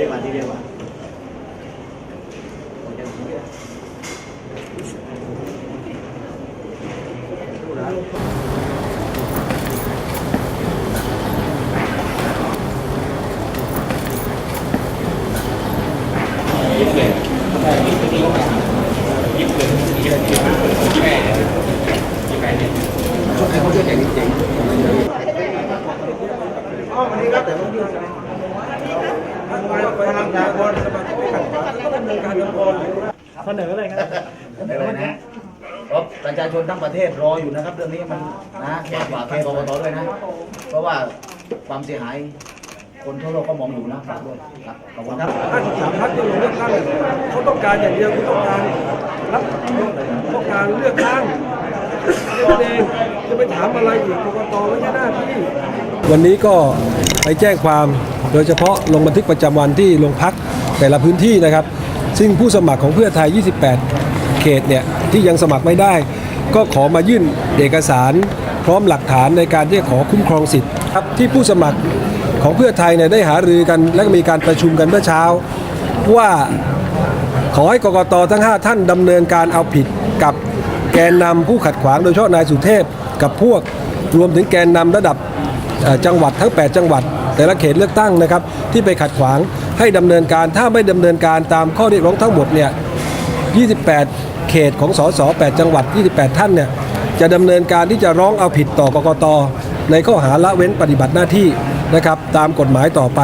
ดีกว่าทีเดียวกว่าอ๋อวันนี้ครับแต่ต้อง ยื่นไปทำงานบอลสมาชิกก็ดำเนินการทำบอลเสนออะไรครับไม่เป็นไรนะเพราะประชาชนทั้งประเทศรออยู่นะครับ เรื่องนี้มันนะฝากฝากทางกรกตด้วยนะ เพราะว่าความเสียหาย คนทั่วโลกก็มองอยู่นะฝากด้วยครับขอบคุณครับถ้าสามพักจะลงเลือกตั้งเขาต้องการอย่างเดียวคือต้องการรับต้องการเลือกตั้งเท่านั้นเองจะไปถามอะไรอีกกกตไม่ใช่หน้าที่วันนี้ก็ ไปแจ้งความ โดยเฉพาะลงบันทึกประจำวันที่โรงพักแต่ละพื้นที่นะครับ ซึ่งผู้สมัครของเพื่อไทย 28 เขตเนี่ยที่ยังสมัครไม่ได้ ก็ขอมายื่นเอกสารพร้อมหลักฐานในการที่จะขอคุ้มครองสิทธิ์ครับที่ผู้สมัครของเพื่อไทยเนี่ยได้หารือกันและก็มีการประชุมกันเมื่อเช้า ว่าขอให้กกตทั้ง 5 ท่านดำเนินการเอาผิดกับแกนนำผู้ขัดขวางโดยเฉพาะนายสุเทพกับพวกรวมถึงแกนนำระดับจังหวัดทั้ง 8 จังหวัด แต่ละเขตเลือกตั้งนะครับที่ไปขัดขวางให้ดำเนินการถ้าไม่ดำเนินการตามข้อเรียกร้องทั้งหมดเนี่ย 28 เขตของสส 8 จังหวัด 28 ท่านเนี่ยจะดำเนินการที่จะร้องเอาผิดต่อกกตในข้อหาละเว้นปฏิบัติหน้าที่นะครับตามกฎหมายต่อไป